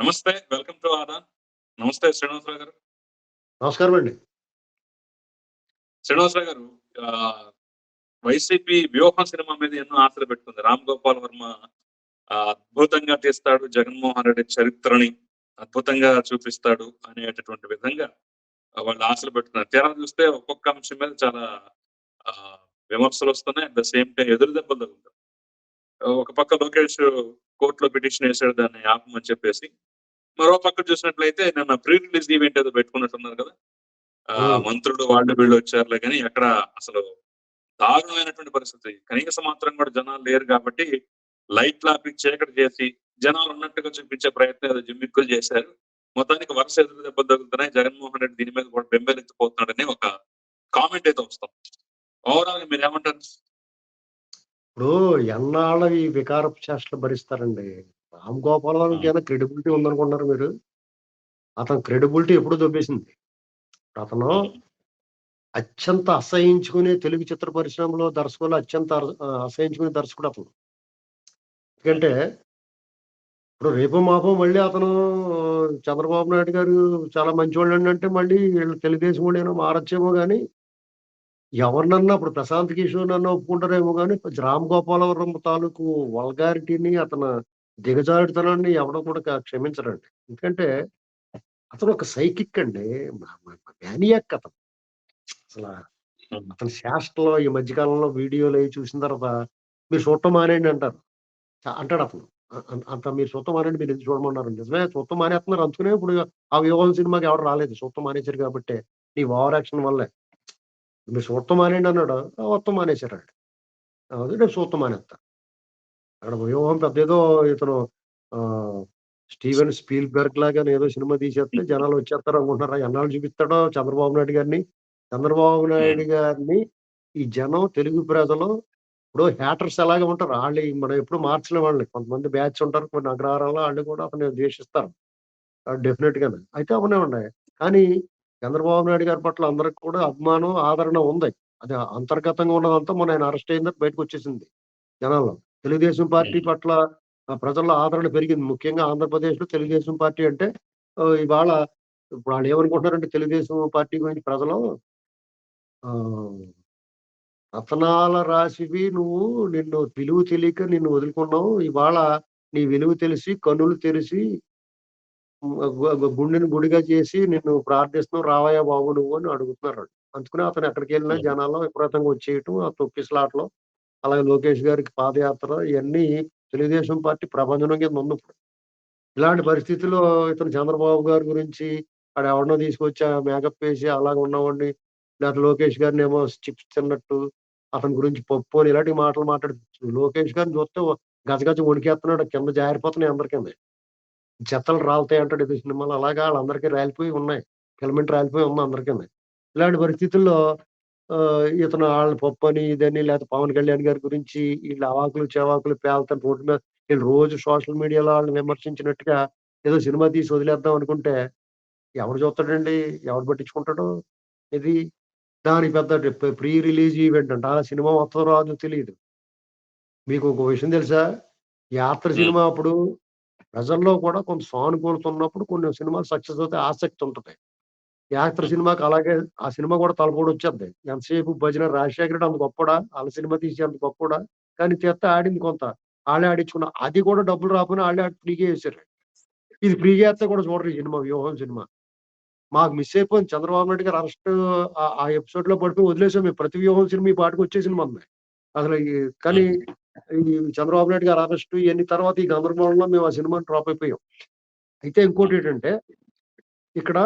నమస్తే. Welcome to Aadan. నమస్తే శ్రీనివాసరావు గారు. నమస్కారం అండి. శ్రీనివాసరావు గారు వైసీపీ 'వ్యూహం' సినిమా మీద ఎన్నో ఆశలు పెట్టుకుంది. 'రామ్ గోపాల్ వర్మ' అద్భుతంగా తీస్తాడు. 'జగన్మోహన్ రెడ్డి' చరిత్రని అద్భుతంగా చూపిస్తాడు అనేటటువంటి విధంగా వాళ్ళు ఆశలు పెట్టుకున్నారు. తీరా చూస్తే ఒక్కొక్క అంశం మీద చాలా ఆహ్, విమర్శలొస్తున్నాయి. అట్ ద సేమ్ టైమ్ ఎదురు దెబ్బలు తగులుతున్నాయి. ఒక పక్క లోకేష్ కోర్ట్‌లో పిటిషన్ ఏసాడు దాన్ని ఆపమని చెప్పేసి. మరో పక్క చూసినట్లయితే నిన్న ప్రీ రిలీజ్ ఈవెంట్ ఏదో పెట్టుకున్నట్టున్నారు కదా! మంత్రులు వాళ్ళు వీళ్ళు వచ్చారులే గాని ఎక్కడ అసలు దారుణమైనటువంటి పరిస్థితి. కనీస మాత్రం కూడా జనాలు లేరు కాబట్టి లైట్లు ఆపి చీకటి చేసి జనాలు ఉన్నట్టుగా చూపించే ప్రయత్నం ఏదో జిమ్మిక్కులు చేశారు. మొత్తానికి వరుస ఎదురు దెబ్బలు తగులుతున్నాయి. జగన్మోహన్ రెడ్డి దీని మీద కూడా బెంబేలెత్తిపోతున్నాడని ఒక కామెంట్ అయితే వస్తుంది. ఓవరాల్‌గా మీరేమంటారు? ఇప్పుడు ఎన్నాళ్ళు ఈ వికారపు చేష్టలు భరిస్తారండి. రామ్ గోపాల్. వర్మకి ఏమైనా క్రెడిబిలిటీ ఉందనుకుంటున్నారా మీరు? అతని క్రెడిబిలిటీ ఎప్పుడో దొబ్బేసింది. అతను. అత్యంత అసహించుకునే తెలుగు చిత్ర పరిశ్రమలో దర్శకులు అత్యంత అసహించుకునే దర్శకుడు అతను. ఎందుకంటే ఇప్పుడు రేపో మాపో మళ్ళీ అతను చంద్రబాబు నాయుడు గారు చాలా మంచోళ్ళండి అంటే మళ్ళీ వీళ్ళు తెలుగుదేశం వోడేమో మారొచ్చేమో గాని ఎవరినన్నా ఇప్పుడు ప్రశాంత్ కిషోర్‌నన్నా ఒప్పుకుంటారేమో గాని రామ్ గోపాలవరం తాలూకు వల్గారిటీని అతను దిగజారుడుతనాన్ని ఎవడు కూడా క్షమించడండి. ఎందుకంటే అతను ఒక సైకిక్ అండి. మ్యానియాక్ అతను. అసల. అతని చేష్టలు ఈ మధ్య కాలంలో వీడియోలయి చూసిన తర్వాత మీరు చూడటం మానేయండి అంటారు. చ అంటాడతను. అ అం అంత మీరు చూడటం మానేయండి మీరెందుకు చూడమన్నారు. నిజమే చూడటం మానేస్తున్నారు అందుకనే ఇప్పుడు ఆ 'వ్యూహం' సినిమాకి ఎవరు రాలేదు. చూడటం మానేసారు కాబట్టే. నీ ఓవర్ యాక్షన్ వల్లే. మీరు చూడటం మానేయండి అన్నాడు. మొత్తం. అది రేపు చూడటం మానేత్తా. అక్కడ 'వ్యూహం' పెద్దేదో ఇతను ఆహ్, 'స్టీవెన్ స్పీల్‌బర్గ్' లాగాను ఏదో సినిమా తీసేస్తే జనాలు వచ్చేస్తారు అనుకుంటున్నారా? ఎన్నాళ్ళు చూపిస్తాడో చంద్రబాబు నాయుడు గారిని. చంద్రబాబు. నాయుడు గారిని ఈ జనం తెలుగు ప్రజలు ఇప్పుడు హేటర్స్ ఎలాగా ఉంటారు. ఆళ్ళు మనం ఎప్పుడు మార్చలేం వాళ్ళని. కొంతమంది బ్యాచ్ ఉంటారు. కొన్ని అగ్రహారాల్లో ఆళ్ళు కూడా అతన్ని ద్వేషిస్తారు. ఆహ్, డెఫినిట్‌గాను. అయితే అవనివ్వండి. కానీ చంద్రబాబు నాయుడు గారి పట్ల అందరికి కూడా అభిమానం, ఆదరణ ఉంది. అది అంతర్గతంగా ఉన్నదంతా మొన్న ఆయన అరెస్ట్ అయిన తర్వాత బయటకొచ్చేసింది జనాల్లో. తెలుగుదేశం పార్టీ. పట్ల ప్రజల్లో ఆదరణ పెరిగింది. ముఖ్యంగా ఆంధ్రప్రదేశ్‌లో తెలుగుదేశం పార్టీ అంటే ఇవాళ ఇప్పుడు ఆళ్ళేమనుకుంటున్నారంటే తెలుగుదేశం పార్టీ గురించి ప్రజలు రతనాల రాశివి నువ్వు నిన్ను విలువ తెలియక నిన్ను వదులుకున్నాం. ఇవాళ నీ విలువ తెలిసి కన్నులు గు గుండెని గుడిగా చేసి నిన్ను ప్రార్థిస్తున్నాం రావయ్యా బాబు నువ్వు అని అడుగుతున్నారాళ్ళు. అందుకనే అతను ఎక్కడికెళ్ళినా హ్మ్. జనాల్లో విపరీతంగా వచ్చేయటం, ఆ తొక్కిసలాటలు, అలాగే లోకేష్ గారికి పాదయాత్ర ఇవన్నీ తెలుగుదేశం పార్టీ ప్రబంధనం కింద ఉందిప్పుడు. ఇలాంటి పరిస్థితుల్లో ఇతను చంద్రబాబు గారి గురించి ఆడెవడినో తీసుకొచ్చి ఆ మేకప్ వేసి అలాగ ఉన్నవాడిని లేకపోతే లోకేష్ గారినేమో చిప్స్ తిన్నట్టు, అతని గురించి పప్పు అని ఇలాంటి మాటలు మాట్లాడు లోకేష్ గారిని చూస్తే గజగజ వణికేస్తున్నాడు. కింద జారిపోతున్నాయి అందరికింద చెత్తలు రాలుతాయి అంటాడు ఇది సినిమాలు అలాగా వాళ్ళందరికీ రాలిపోయి ఉన్నాయి. ఫిలమెంట్ రాలిపోయి ఉంది అందరికిని. ఇలాంటి పరిస్థితుల్లో ఇతను ఆళ్ళని పప్పని, ఇదని లేకపోతే పవన్ కళ్యాణ్ గారి గురించి ఈళ్ళ అవాకులు, చెవాకులు పేలుతారు రోడ్డు మీద ఈళ్ళు రోజు సోషల్ మీడియాలో ఆళ్ళని విమర్శించినట్టుగా ఏదో సినిమా తీసి వదిలేద్దాం అనుకుంటే ఎవడు చూస్తాడండి? ఎవడు పట్టించుకుంటాడు? ఇది దానికి పెద్ద ప్రీ రిలీజ్ ఈవెంట్ అంట. ఆ సినిమా వత్తదో రాదో తెలీదు. మీకు ఒక విషయం తెలుసా? 'యాత్ర'. సినిమా అప్పుడు ప్రజల్లో కూడా కొంత సానుకూలత ఉన్నప్పుడు కొన్ని సినిమాలు సక్సెస్ అవుతాయి ఆసక్తి ఉంటది. 'యాత్ర' హ్మ్. సినిమాకి అలాగే ఆ సినిమా కూడా తలపోడొచ్చేద్ది. ఎంతసేపు భజన 'రాజశేఖర్ అంత గొప్పోడా? ఆళ్ళ సినిమా తీసి అంత గొప్పోడా? కానీ తీత్తే ఆడింది కొంత. ఆళ్ళే ఆడించుకున్న అది కూడా డబ్బులు రాకపోయినా ఆళ్ళే ఫ్రీగా ఏసారు. ఇది ఫ్రీగా ఏత్తే కూడా చూడరు ఈ సినిమా 'వ్యూహం' సినిమా. మాకు మిస్ అయిపోయింది. చంద్రబాబు నాయుడు గారు అరెస్ట్ ఆహ్, ఆ ఎపిసోడ్‌లో పడిపోయి వదిలేసాం మేము. ప్రతి 'వ్యూహం' సినిమా ఈ పాటికి వచ్చేసింది మనది. అసలు ఈ కానీ హ్మ్. ఈ చంద్రబాబు నాయుడు గారి అరెస్టు ఇయన్నీ తర్వాత ఈ గందరగోళంలో మేము ఆ సినిమాని డ్రాప్ అయిపోయాం. అయితే హ్మ్. ఇంకోటేంటంటే ఇక్కడ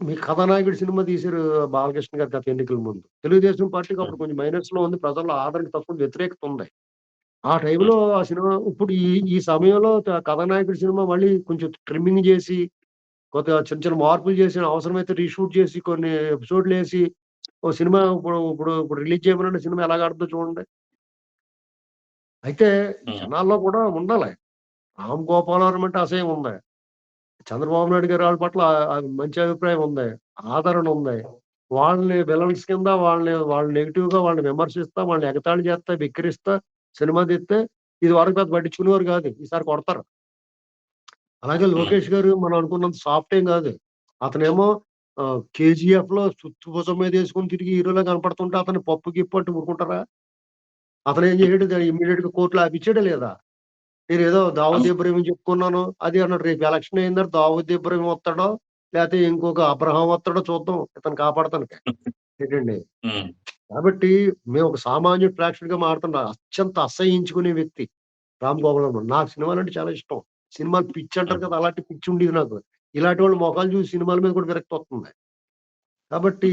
మీ 'కథానాయకుడు' సినిమా తీశారు బాలకృష్ణ గారు గత ఎన్నికల ముందు. తెలుగుదేశం పార్టీకి అప్పుడు. కొంచెం మైనస్‌లో ఉంది. ప్రజల్లో ఆదరణ తక్కువ వ్యతిరేకత ఉంది. ఆ. టైంలో ఆ సినిమా ఇప్పుడు ఈ ఈ సమయంలో 'కథానాయకుడు' సినిమా మళ్ళీ కొంచెం ట్రిమ్మింగ్ చేసి, కొద్దిగా చిన్న చిన్న మార్పులు చేసి, అవసరమైతే రీషూట్ చేసి, కొన్ని ఎపిసోడ్‌లేసి, ఓ సినిమా ఇప్పుడు ఇప్పుడు ఇప్పుడు రిలీజ్ చేయమనండి సినిమా ఎలాగ ఆడుద్దో చూడండి. అయితే. జనాల్లో కూడా ఉండాలి. 'రామ్ గోపాలవరం' అంటే అసహ్యం ఉంది. చంద్రబాబు నాయుడు గారి ఆళ్ళ పట్ల మంచి అభిప్రాయం ఉంది. ఆదరణ ఉంది. వాళ్ళని విలన్స్ కింద వాళ్ళని వాళ్ళు నెగెటివ్‌గా వాళ్ళని విమర్శిస్తా, వాళ్ళని ఎగతాళి చేస్తా, వెక్కిరిస్తా సినిమా తీస్తే ఇదివరకు పెద్ద పట్టించుకునేవారు కాదు. ఈసారి కొడతారు. అలాగే లోకేష్ గారు మనం అనుకున్నంత సాఫ్ట్ ఏం కాదు. అతనేమో ఆహ్, కేజీఎఫ్‌లో సుత్తు భుజం మీద యేసుకొని తిరిగి హీరోలా కనపడుతుంటే అతన్ని పప్పు, గిప్పు అంటే ఊరుకుంటారా? అతనేం చేసాడు దాన్ని ఇమ్మీడియేట్‌గా కోర్ట్‌లో ఆపిచ్చాడా లేదా? నేనేదో దావూద్ అవును. ఇబ్రహీం చెప్పుకున్నాను. అది అన్నాడు. రేపు ఎలక్షన్ తర్వాత దావూద్ ఇబ్రహీం వస్తాడో, లేతే ఇంకొక అబ్రహాం వస్తాడో చూద్దాం ఇతన్ని కాపాడతానికి. ఏంటండి? కాబట్టి మేము ఒక సామాన్యుడు ప్రేక్షకుడిగా మారుతున్నా. అత్యంత అసహ్యించుకునే వ్యక్తి రామ్ గోపాల్. నాకు సినిమాలంటే చాలా ఇష్టం. సినిమాలు పిచ్చి అంటారు. కదా! అలాంటి పిచ్చి ఉండేది నాకు. ఇలాంటి వాళ్ళ మొఖాలు చూసి సినిమాల మీద కూడా విరక్తొస్తుంది. కాబట్టి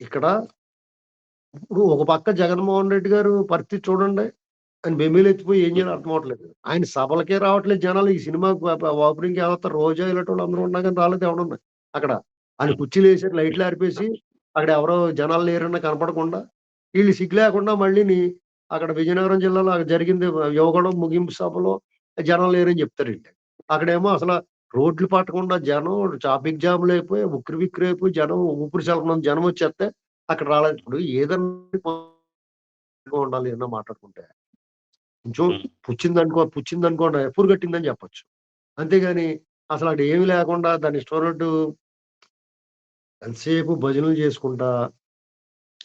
ఇక్కడ ఇప్పుడు ఒక పక్క జగన్మోహన్ రెడ్డి గారు పరిస్థితి చూడండి. ఆయన బెంబేలెత్తిపోయి ఏం చేయాలో అర్థం అవ్వట్లేదు. ఆయన సభలకే రావట్లేదు జనాలు. ఈ సినిమా ఓపెనింగ్ వ ఓపెనింగ్‌కి ఎవరొస్తారు? రోజా ఇలాంటోళ్ళు అందరూ ఉన్నా కానీ రాలేదు ఎవడును అక్కడ. ఆయన కుర్చీలు వేసారు లైట్లు ఆరిపేసి అక్కడ ఎవరో జనాలు లేరన్నా కనపడకుండా, వీళ్ళు సిగ్గు లేకుండా మళ్ళీని అక్కడ విజయనగరం జిల్లాలో అక్కడ జరిగింది యువగడం ముగింపు సభలో జనాలు లేరని చెప్తారు ఇంటి అక్కడేమో అసలు రోడ్లు పట్టకుండా జనం ట్రాఫిక్ జామ్‌లు అయిపోయి ఉక్కిరిబిక్కిరైపోయి జనం ఊపిరి సలపనంత జనం వచ్చేస్తే అక్కడ రాలేదు. ఇప్పుడు ఏదన్నా ఉండాలి ఏదన్నా మాట్లాడుకుంటే. కొంచెం. పుచ్చిందనుకో పుచ్చిందనుకోండి పురుగట్టిందని చెప్పొచ్చు. అంతేగాని అసలు అక్కడ ఏమి లేకుండా దాన్ని ఇష్టం ఉన్నట్టు ఎంతసేపు భజనలు చేసుకుంటా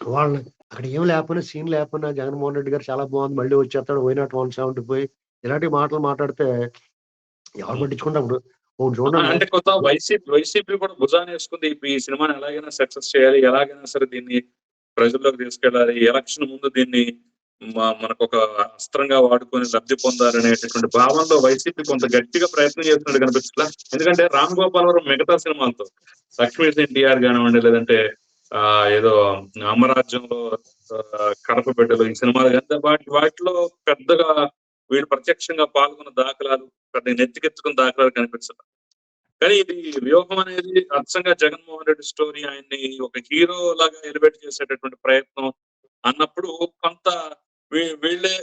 వాళ్ళని అక్కడ ఏమి లేకపోయినా సీన్ లేకపోయినా జగన్మోహన్ రెడ్డి గారు చాలా బాగుంది. మళ్ళీ వచ్చేస్తాడు. వై నాట్ 175 ఇలాంటి మాటలు మాట్లాడితే ఎవరు ఇప్పుడు. చూడండి. అంటే కొంత వైసీపీ వైసీపీ కూడా భుజానేసుకుంది. ఇప్పుడు ఈ సినిమాని ఎలాగైనా సక్సెస్ చేయాలి. ఎలాగైనా సరే దీన్ని ప్రజల్లోకి తీసుకెళ్ళాలి. ఎలక్షన్ ముందు దీన్ని మనకు ఒక అస్త్రంగా వాడుకొని లబ్ధి పొందాలనేటటువంటి భావనలో వైసీపీ కొంత గట్టిగా ప్రయత్నం చేస్తున్నట్టు కనిపించట్లా? ఎందుకంటే 'రామ్ గోపాల్ వర్మ' మిగతా సినిమాలతో 'లక్ష్మీ ఎన్టీఆర్' కానివ్వండి లేదంటే ఆ ఏదో 'అమరాజ్యంలో' 'కడప బిడ్డలు' ఈ సినిమాలు కానీ వాటి వాటిలో పెద్దగా వీళ్ళు ప్రత్యక్షంగా పాల్గొన్న దాఖలాలు పెద్ద నెత్తికెత్తుకున్న దాఖలాలు కనిపించడం కానీ ఇది వ్యూహం అనేది అచ్చంగా జగన్మోహన్ రెడ్డి స్టోరీ ఆయన్ని ఒక హీరో లాగా ఎలివేట్ చేసేటటువంటి ప్రయత్నం అన్నప్పుడు కొంత వీళ్ళే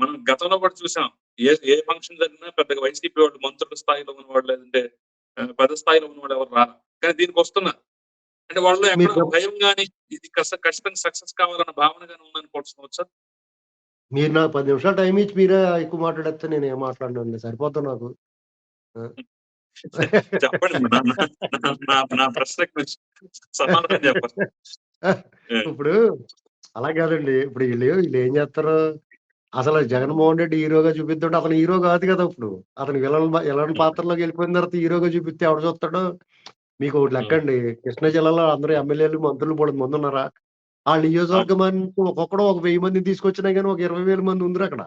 మనం గతంలో కూడా చూసాం. ఏ ఏ ఫంక్షన్ జరిగినా పెద్దగా వైసీపీ వాళ్ళు మంత్రుల స్థాయిలో ఉన్నవాళ్ళు లేదంటే పెద్ద స్థాయిలో ఉన్నవాళ్ళు ఎవరు రారు. కానీ దీనికి వస్తున్నారు. అంటే వాళ్ళలో ఎక్కడ భయం గాని ఇది ఖచ్చితంగా సక్సెస్ కావాలన్న భావన గాని ఉందనుకోవచ్చా? మీరు నాకు 10 నిమిషాలు టైమ్ ఇచ్చి మీరే ఎక్కువ మాట్లాడేస్తే నేనేం మాట్లాడనండి. సరిపోద్ది నాకు. ఆ! చెప్పండి. నా ప్రశ్నకు సమాధానం. ఇప్పుడు అలా కాదండి. ఇప్పుడు ఈళ్ళు ఈళ్ళేం చేస్తారు? అసలు జగన్మోహన్ రెడ్డి హీరోగా చూపిద్దంటే అతను హీరో కాదు కదా! ఇప్పుడు. అతను విలన్ విలన్. పాత్రలోకి వెళ్ళిపోయిన తర్వాత హీరోగా చూపిస్తే ఎవడు చూస్తాడు? మీకోటి హ్మ్. లెక్కండి. కృష్ణా జిల్లాలో అందరూ ఎమ్మెల్యేలు, మంత్రులు బోలెడు మందున్నారా? ఆ అవును. నియోజకవర్గం ఒక్కొక్కడు ఒక 1000 మందిని తీసుకొచ్చినా గాని ఒక 20,000 మంది ఉందిరక్కడ.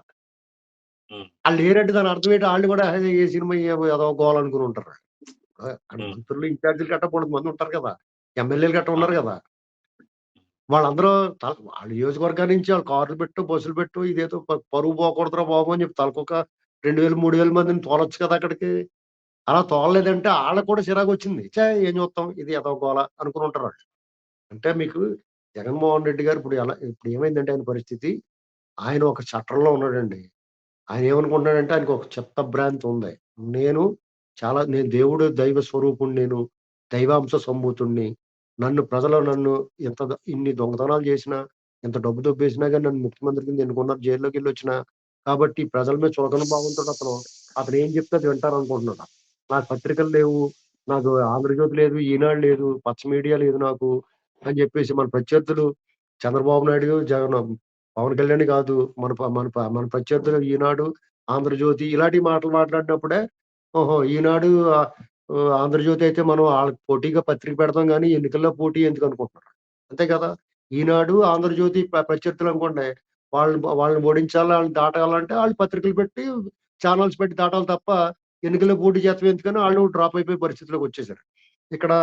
హ్మ్. ఆళ్ళు లేరంటే దాని అర్థం ఏంటి? ఆళ్ళు కూడా "హే! ఏ సినిమా గోల" అనుకుని ఉంటారు. ఆ! అక్కడ. మంత్రులు, ఇన్‌చార్జీలు గట్టా బోలెడు మంది ఉంటారు కదా! ఎమ్మెల్యేలు గట్టా ఉన్నారు. కదా! వాళ్ళందరూ తల వాళ్ళ నియోజకవర్గం నుంచి వాళ్ళు కార్లు పెట్టు, బస్సులు పెట్టు ఇదేదో ప పరువు పోకూడదురా బాబు అని చెప్పి తలకొక 2000, 3000 మందిని తోలొచ్చు కదా అక్కడికి. అలా తోలలేదంటే వాళ్ళకు కూడా చిరాకు వచ్చింది చే ఏం చూస్తాం ఇది ఎదవ గోల అనుకుని ఉంటారాళ్ళు. అంటే మీకు జగన్మోహన్ రెడ్డి గారు ఇప్పుడు ఎలా ఇప్పుడు ఏమైందంటే ఆయన పరిస్థితి, ఆయన ఒక చట్రంలో ఉన్నాడండి. ఆయన ఏమనుకుంటున్నాడంటే ఆయనకు ఒక చెత్త భ్రాంతి ఉంది. నేను చాలా నేను దేవుడు దైవ స్వరూపుణ్ణి నేను. దైవాంశ సంభూతుణ్ణి నన్ను ప్రజలు నన్ను ఇంత ఇన్ని దొంగతనాలు చేసినా, ఎంత డబ్బు దొబ్బేసినా కానీ నన్ను ముఖ్యమంత్రి కింద ఎన్నుకున్నారు. వచ్చిన కాబట్టి ప్రజల మీద చులకన భావంతోటి అతను, అతను ఏం చెప్తే అది వింటారనుకుంటున్నాడు. నాకు పత్రికలు లేవు. నాకు ఆంధ్రజ్యోతి లేదు, ఈనాడు లేదు, పచ్చ మీడియా లేదు నాకు అని చెప్పేసి మన ప్రత్యర్థులు చంద్రబాబు నాయుడు, జగన్ పవన్ కళ్యాణ్ కాదు. మన మన మన ప్రత్యర్థులు ఈనాడు, ఆంధ్రజ్యోతి ఇలాంటి మాటలు మాట్లాడినప్పుడే ఓహో! ఈనాడు ఆంధ్రజ్యోతి అయితే మనం వాళ్ళకి పోటీగా పత్రిక పెడతాం కానీ ఎన్నికల్లో పోటీ ఎందుకు అనుకుంటున్నారు అంతే కదా! ఈనాడు, ఆంధ్రజ్యోతి ప్రత్యర్థులు అనుకోండి వాళ్ళని వాళ్ళని ఓడించాలి, వాళ్ళని దాటాలంటే వాళ్ళు పత్రికలు పెట్టి, ఛానల్స్ పెట్టి దాటాలి తప్ప ఎన్నికల్లో పోటీ చేస్తాం ఎందుకని వాళ్ళు డ్రాప్ అయిపోయే పరిస్థితిలోకొచ్చేసారు. ఇక్కడ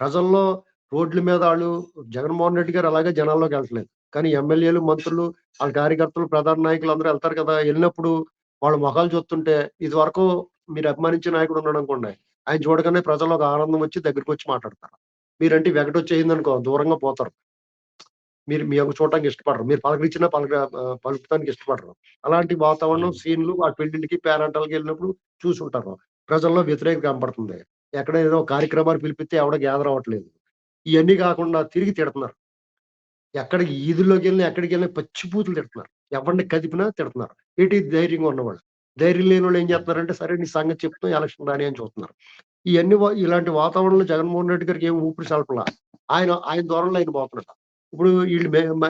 ప్రజల్లో రోడ్ల మీద వాళ్ళు జగన్మోహన్ రెడ్డి గారు అలాగే జనాల్లోకి వెళ్ళట్లేదు కానీ ఎమ్మెల్యేలు, మంత్రులు, వాళ్ళ కార్యకర్తలు, ప్రధాన నాయకులు అందరూ వెళ్తారు కదా! వెళ్ళినప్పుడు వాళ్ళ మొఖాలు చూస్తుంటే ఇదివరకు మీరు అభిమానించే నాయకుడు ఉన్నాడనుకోండి. ఆయన చూడగానే ప్రజల్లో ఒక ఆనందం వచ్చి దగ్గరికొచ్చి మాట్లాడతారు. మీరంటే వెగటొచ్చేసిందనుకో దూరంగా పోతారు. మీరు మీ యొక్క చూడటానికి ఇష్టపడరు. మీరు పలకరించినా పలక పలుకుతానికి ఇష్టపడరు. అలాంటి వాతావరణం. సీన్‌లు ఆ పెళ్ళిళ్ళకి, పేరంటాలకెళ్ళినప్పుడు చూసుంటారు. ప్రజల్లో వ్యతిరేకత కనపడుతుంది. ఎక్కడ ఏదో కార్యక్రమానికి పిలిపిస్తే ఎవడు గ్యాదర్ అవ్వట్లేదు. ఇయన్నీ కాకుండా తిరిగి తిడతన్నారు. ఎక్కడికి ఈధుల్లోకెళ్ళినా, ఎక్కడికెళ్ళినా పచ్చి బూతులు తిడుతున్నారు. ఎవడిని కదిపినా తిడుతున్నారు. ఏటి ధైర్యంగా ఉన్నవాళ్ళు. ధైర్యం లేని వాళ్ళు ఏం చేస్తున్నారంటే సరే నీ సంగతి చెప్తాం ఎలక్షన్ రాని అని చూస్తున్నారు. ఇవన్నీ ఇలాంటి వాతావరణంలో జగన్మోహన్ రెడ్డి గారికి ఏం ఊపిరి సల్పలా ఆయన ఆయన దూరంలో ఆయన పోతున్నాడు ఇప్పుడు వీళ్ళు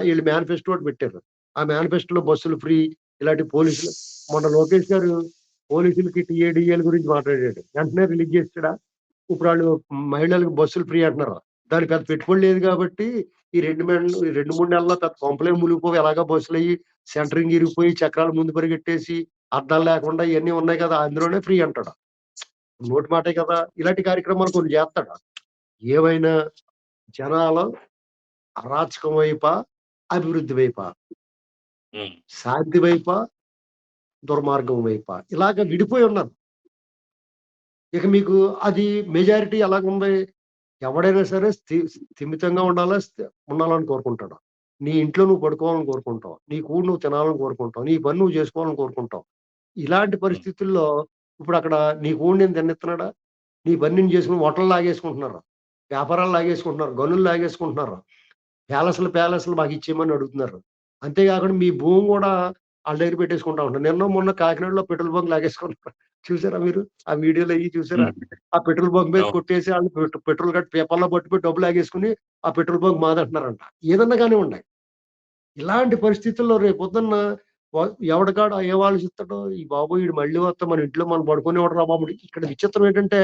వీళ్ళు మేనిఫెస్టో ఒకటి పెట్టారు. ఆ మేనిఫెస్టోలో బస్సులు ఫ్రీ ఇలాంటి పోలీసులు. మొన్న లోకేష్ గారు పోలీసులకి టీఏడిఏల గురించి మాట్లాడాడు. వెంటనే రిలీజ్ చేస్తాడా ఇప్పుడు వాళ్ళు మహిళలకు బస్సులు ఫ్రీ అంటున్నారు. దానికి పెద్ద పెట్టుబడి లేదు కాబట్టి ఈ రెండు నెలలు రెండు మూడు నెలల్లో పెద్ద కొంపలే మునిగిపోయి ఎలాగా బస్సులు అయ్యి సెంటరింగ్ ఇరిగిపోయి చక్రాలు ముందు పరిగెట్టేసి అద్దాలు లేకుండా ఇవన్నీ ఉన్నాయి కదా అందులోనే ఫ్రీ అంటాడు. నోటి మాటే కదా ఇలాంటి కార్యక్రమాలు కొన్ని చేస్తాడు. ఏవైనా జనాల అరాచకం వైపా అభివృద్ధి వైపా శాంతి వైపా దుర్మార్గం వైపా ఇలాగ విడిపోయి ఉన్నారు. ఇక మీకు అది మెజారిటీ ఎలాగుంది ఎవడైనా సరే స్థి- స్థిమితంగా ఉండాలా ఉండాలని కోరుకుంటాడు. నీ ఇంట్లో నువ్వు పడుకోవాలని కోరుకుంటావు. నీ కూడు నువ్వు తినాలని కోరుకుంటావు. నీ పని నువ్వు చేసుకోవాలని కోరుకుంటావు. ఇలాంటి పరిస్థితుల్లో ఇప్పుడు అక్కడ నీ కూడు నేను తిన్నెత్తున్నాడా నీ పని నేను చేసుకుని హోటల్ లాగేసుకుంటున్నారు? వ్యాపారాలు లాగేసుకుంటున్నారు? గనులు లాగేసుకుంటున్నారు? ప్యాలెస్లు ప్యాలెస్లు మాకు ఇచ్చేయమని అడుగుతున్నారు. అంతేకాకుండా మీ భూమి కూడా వాళ్ళ దగ్గర పెట్టేసుకుంటా ఉంటారు నిన్న మొన్న కాకినాడలో పెట్రోల్ బంక్ లాగేసుకుంటారు చూసారా మీరు? ఆ వీడియోలో అయ్యి చూసారా? ఆ పెట్రోల్ బంక్ మీద. కొట్టేసి వాళ్ళు పెట్- పెట్రోల్ కట్టి పేపర్లో పట్టుకుని డబ్బులు లాగేసుకుని ఆ పెట్రోల్ బంక్ మాదంటున్నారంట. ఏదన్నా కానీ ఉన్నాయి ఇలాంటి పరిస్థితుల్లో రేపు పొద్దున్న వా- ఎవడికాడు ఏ వాళ్ళు చెప్తాడో ఈ బాబు వీడు మళ్ళీ వస్తా మన ఇంట్లో మనం పడుకుని రా బాబు. ఇక్కడ విచిత్రం ఏంటంటే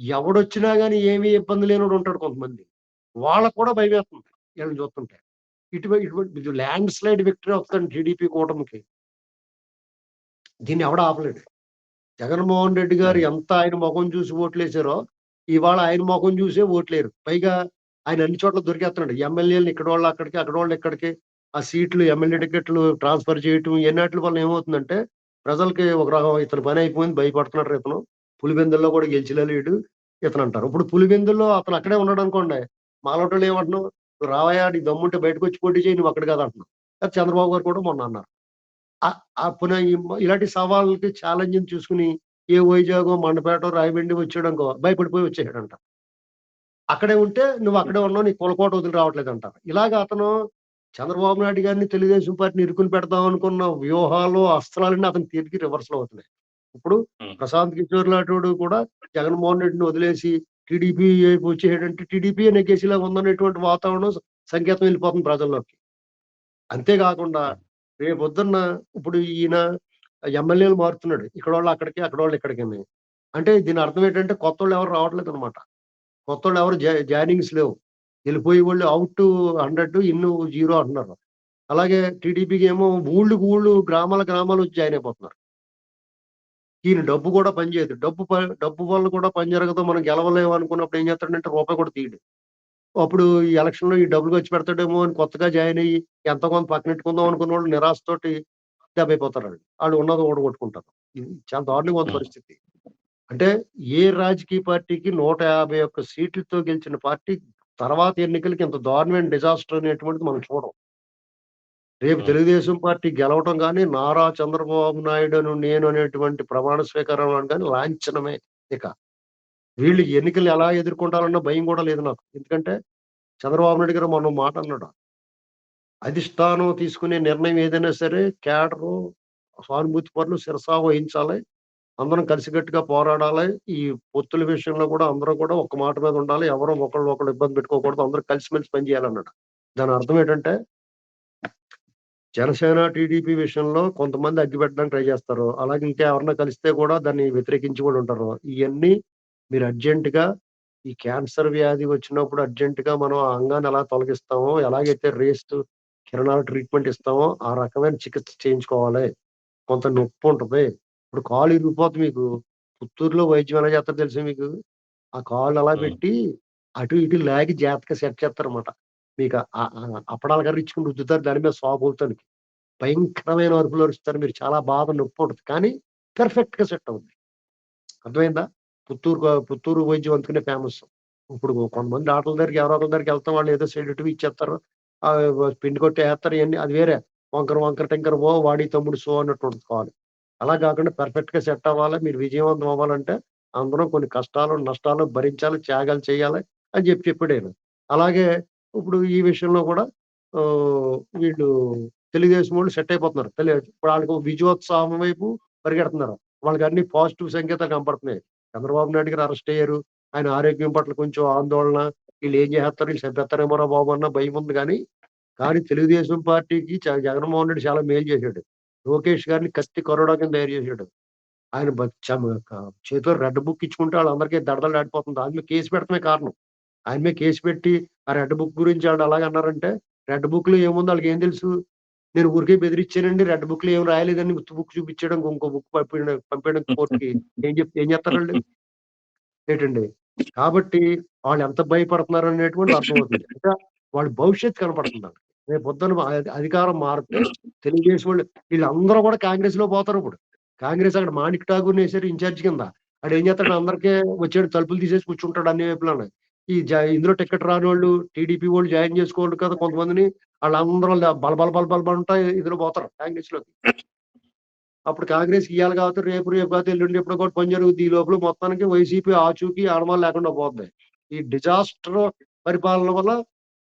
ఎవడొచ్చినా కానీ ఏమీ ఇబ్బంది లేనివాడు ఉంటాడు కొంతమంది. వాళ్ళకు కూడా భయం వేస్తుంది వీళ్ళని చూస్తుంటే. ఇటువంటి ఇటువంటి ల్యాండ్ స్లైడ్ విక్టరీ వస్తుంది టీడీపీ కూటమికి. దీన్ని ఎవడ ఆపలేడు. జగన్మోహన్ రెడ్డి గారు ఎంత ఆయన ముఖం చూసి ఓట్లేసారో ఇవాళ ఆయన ముఖం చూసే ఓట్లేరు. పైగా ఆయన అన్ని చోట్ల దొరికేస్తున్నాడు. ఎమ్మెల్యేలు ఇక్కడ వాళ్ళు అక్కడికి అక్కడ వాళ్ళు ఇక్కడికి. ఆ సీట్లు ఎమ్మెల్యే టికెట్లు ట్రాన్స్ఫర్ చేయటం ఎన్నట్ల వల్ల ఏమవుతుందంటే ప్రజలకి ఒక రకం ఇతని పని అయిపోయింది భయపడుతున్నాడు ఇతను. పులిబెందుల్లో కూడా గెలిచలేడు ఇతను అంటారు. ఇప్పుడు పులిబెందుల్లో అతను అక్కడే ఉన్నాడు అనుకోండి మాలోటోళ్ళు ఏమంటున్నావు? "నువ్వు నీ దమ్ముంటే బయటకు వచ్చి పోటీ చేయి నువ్వు అక్కడ కాదు అంటున్నావు చంద్రబాబు గారు కూడా మొన్న అన్నారు. ఆ- ఆ పునః ఇలాంటి సవాళ్ళకి ఛాలెంజ్ చూసుకుని ఏ వైజాగో మండపేట రాయబండి వచ్చాడనుకో భయపడిపోయి వచ్చేయడంట అక్కడే ఉంటే నువ్వు అక్కడే ఉన్నావు నీ కులకోట వదిలి రావట్లేదు అంటారు. ఇలాగ అతను చంద్రబాబు నాయుడు గారిని తెలుగుదేశం పార్టీని ఇరుకుని పెడదాం అనుకున్న వ్యూహాలు అస్త్రాలన్నీ అతను తిరిగి రివర్స్లో అవుతున్నాయి ఇప్పుడు. ప్రశాంత్ కిషోర్ లాంటి కూడా జగన్మోహన్ రెడ్డిని వదిలేసి టీడీపీ వైపు వచ్చేటంటే టీడీపీ నెగ్గేసేలా ఉందనేటువంటి వాతావరణం సంకేతం వెళ్ళిపోతుంది ప్రజల్లోకి. అంతేకాకుండా రేపు పొద్దున్న ఇప్పుడు ఈయన ఎమ్మెల్యేలు మారుతున్నాడు. ఇక్కడ వాళ్ళు అక్కడికి అక్కడ వాళ్ళు ఇక్కడికి అంటే దీని అర్థం ఏంటంటే కొత్త వాళ్ళు ఎవరు రావట్లేదు అనమాట కొత్త వాళ్ళు ఎవరు జాయినింగ్స్ లేవు. వెళ్ళిపోయి వాళ్ళు అవుట్ హండ్రెడ్ ఇన్ను జీరో అంటున్నారు. అలాగే టీడీపీకి ఏమో ఊళ్ళు ఊళ్ళు గ్రామాల గ్రామాలు వచ్చి జాయిన్ అయిపోతున్నారు. ఈయన డబ్బు కూడా పనిచేయదు డబ్బు డబ్బు వల్ల కూడా పని జరగదు. మనం గెలవలేము అనుకున్నప్పుడు ఏం చేస్తాడంటే రూపాయి కూడా తీయడు. అప్పుడు ఈ ఎలక్షన్లో ఈ డబ్బులు ఖర్చు పెడతాడేమో అని కొత్తగా జాయిన్ అయ్యి ఎంత కొంత పక్కనెట్టుకుందాం అనుకున్న వాళ్ళు నిరాశతోటి దెబ్బైపోతారు వాళ్ళు. వాళ్ళు ఉన్నది ఓడగొట్టుకుంటారు ఇది చాలా దారుణంగా Hmm. పరిస్థితి. అంటే ఏ రాజకీయ పార్టీకి నూట యాభై ఒక్క సీట్లతో గెలిచిన పార్టీ తర్వాత ఎన్నికలకి ఇంత దారుణమైన డిజాస్టర్ అనేటువంటిది మనం చూడం రేపు. తెలుగుదేశం పార్టీ గెలవటం కానీ నారా చంద్రబాబు నాయుడు నేను అనేటువంటి ప్రమాణ స్వీకారం కానీ లాంఛనమే ఇక. వీళ్ళు ఎన్నికలు ఎలా ఎదుర్కొంటారన్న భయం కూడా లేదు నాకు. ఎందుకంటే చంద్రబాబు నాయుడు గారు మొన్న మాట అన్నాడు. అధిష్టానం తీసుకునే నిర్ణయం ఏదైనా సరే కేడరు సానుభూతి పనులు శిరసా వహించాలి అందరం కలిసికట్టుగా పోరాడాలి. ఈ పొత్తుల విషయంలో కూడా అందరూ కూడా ఒక మాట మీద ఉండాలి. ఎవరో ఒకళ్ళు ఒకళ్ళు ఇబ్బంది పెట్టుకోకూడదు. అందరూ కలిసిమెలిసి పనిచేయాలన్నాడు దాని అర్థం ఏంటంటే జనసేన టీడీపీ విషయంలో కొంతమంది అగ్గి పెట్టడానికి ట్రై చేస్తారు. అలాగే ఇంకా ఎవరన్నా కలిస్తే కూడా దాన్ని వ్యతిరేకించి కూడా ఉంటారు. ఇవన్నీ మీరు అర్జెంట్గా ఈ క్యాన్సర్ వ్యాధి వచ్చినప్పుడు అర్జెంట్గా మనం ఆ అంగాన్ని ఎలా తొలగిస్తామో ఎలాగైతే రేస్ట్ కిరణాల ట్రీట్మెంట్ ఇస్తామో ఆ రకమైన చికిత్స చేయించుకోవాలి. కొంత నొప్పి ఉంటుంది. ఇప్పుడు కాలు ఇరిగిపోతుంది మీకు. పుత్తూరులో వైద్యం ఎలా చేస్తారు తెలుసా మీకు? ఆ కాళ్ళు అలా. పెట్టి అటు ఇటు లాగి జాగ్రత్తగా సెట్ చేస్తారు అనమాట మీకు అప్పడాలు కర్రీ ఇచ్చుకుని రుద్దుతారు. దాని మీద సాగుతానికి భయంకరమైన అరుపులు అరుస్తారు మీరు. చాలా బాధ నొప్పి ఉంటుంది. కానీ పెర్ఫెక్ట్గా సెట్ అవుతుంది అర్థమైందా? పుత్తూరు పుత్తూరు వైద్యం అందుకనే ఫేమస్ ఇప్పుడు కొంతమంది డాక్టర్ల దగ్గరికి ఎవరో ఒకరి దగ్గరికి వెళ్తాం. వాళ్ళు ఏదో సెడిటివ్ ఇచ్చేస్తారు. ఆ పిండి కొట్టి వేస్తారు ఇవన్నీ అది వేరే. వంకర వంకర టెంకర ఓ వాడి తమ్ముడు సో అన్నట్టు ఉంటుంది కావాలి అలా కాకుండా పెర్ఫెక్ట్గా సెట్ అవ్వాలి మీరు విజయవంతం అవ్వాలంటే అందరం కొన్ని కష్టాలు నష్టాలు భరించాలి త్యాగాలు చేయాలి అని చెప్పి చెప్పాడు. అలాగే ఇప్పుడు ఈ విషయంలో కూడా వీళ్ళు తెలుగుదేశం వాళ్ళు సెట్ అయిపోతున్నారు. తెలియదు ఇప్పుడు వాళ్ళకి విజయోత్సవం వైపు పరిగెడుతున్నారు. వాళ్ళకి అన్ని పాజిటివ్ సంకేతాలు కనపడుతున్నాయి. చంద్రబాబు నాయుడు గారు అరెస్ట్ అయ్యారు. ఆయన ఆరోగ్యం పట్ల కొంచెం ఆందోళన. వీళ్ళు ఏం చేస్తారు? వీళ్ళు చంపేస్తారేమోరా బాబు అన్న భయం ఉంది కానీ కానీ తెలుగుదేశం పార్టీకి జగన్మోహన్ రెడ్డి చాలా మేలు చేశాడు. లోకేష్ గారిని కత్తి కరోడా కింద తయారు చేశాడు. ఆయన చేతిలో రెడ్ బుక్ ఇచ్చుకుంటే వాళ్ళందరికీ దడదలు ఆడిపోతుంది. దాని మీద కేసు పెడతమే కారణం. ఆయన మీద కేసు పెట్టి ఆ రెడ్ బుక్ గురించి వాళ్ళు అలాగే అన్నారంటే రెడ్ బుక్లో ఏముంది? వాళ్ళకి ఏం తెలుసు? నేను ఊరికే బెదిరిచ్చానండి రెడ్ బుక్లో ఏం రాయలేదని బుక్ చూపించడం ఇంకో బుక్ పంపించడం పంపించడం కోర్టుకి ఏం చెప్ ఏం చేస్తారండి ఏంటండి? కాబట్టి వాళ్ళు ఎంత భయపడుతున్నారు అనేటువంటి అర్థమవుతుంది. ఇంకా వాళ్ళ భవిష్యత్తు కనపడుతుంది రేపు పొద్దున అధికారం మారితే తెలుగుదేశం వాళ్ళు వీళ్ళందరూ కూడా కాంగ్రెస్లో పోతారు ఇప్పుడు. కాంగ్రెస్ అక్కడ మాణిక్ ఠాగూర్ వేసారు ఇన్ఛార్జ్ కింద. అక్కడ ఏం చేస్తాడు? అందరికీ వచ్చాడు తలుపులు తీసేసి కూర్చుంటాడు అన్ని వైపులను. ఈ జ- ఇందులో టికెట్ రాని వాళ్ళు టీడీపీ వాళ్ళు జాయిన్ చేసుకోవాలి కదా కొంతమందిని వాళ్ళందరూ బల బల బల బల బల ఉంటాయి ఇందులో పోతారు కాంగ్రెస్లోకి అప్పుడు కాంగ్రెస్ ఇవ్వాలి కాబట్టి రేపు రేపు కాదు ఎల్లుండి ఎప్పుడు కూడా పని జరుగుతుంది ఈ లోపల మొత్తానికి వైసీపీ ఆచూకీ ఆడమాలు లేకుండా పోతుంది ఈ డిజాస్టర్ పరిపాలన వల్ల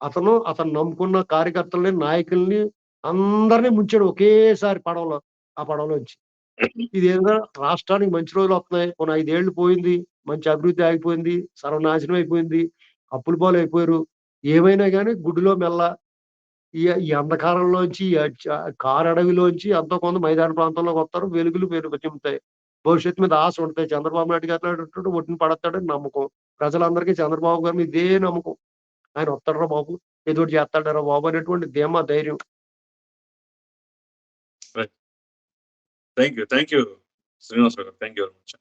అతను అతను నమ్ముకున్న కార్యకర్తల్ని నాయకుల్ని అందరినీ ముంచాడు ఒకేసారి పడవలో ఆ పడవలోంచి ఇది ఏంటంటే రాష్ట్రానికి మంచి రోజులు వస్తున్నాయి. కొన్ని ఐదేళ్ళు పోయింది మంచి అభివృద్ధి ఆగిపోయింది సర్వనాశనం అయిపోయింది అప్పుల పాలు అయిపోయారు ఏమైనా కానీ గుడిలో మెల్ల ఈ ఈ అంధకారంలోంచి కారు అడవిలోంచి ఎంతో కొంత మైదాన ప్రాంతంలోకి వస్తారు. వెలుగులు పెరుగు చెందుతాయి భవిష్యత్తు మీద ఆశ ఉంటాయి చంద్రబాబు నాయుడు గారు ఒట్టిని పడతాడని నమ్మకం. ప్రజలందరికీ చంద్రబాబు గారి మీద ఇదే నమ్మకం. ఆయన వస్తాడరా బాబు? ఏదో చేస్తాడరా బాబు అనేటువంటి ధీమా ధైర్యం. Thank you thank you Srinivasa Rao garu thank you very much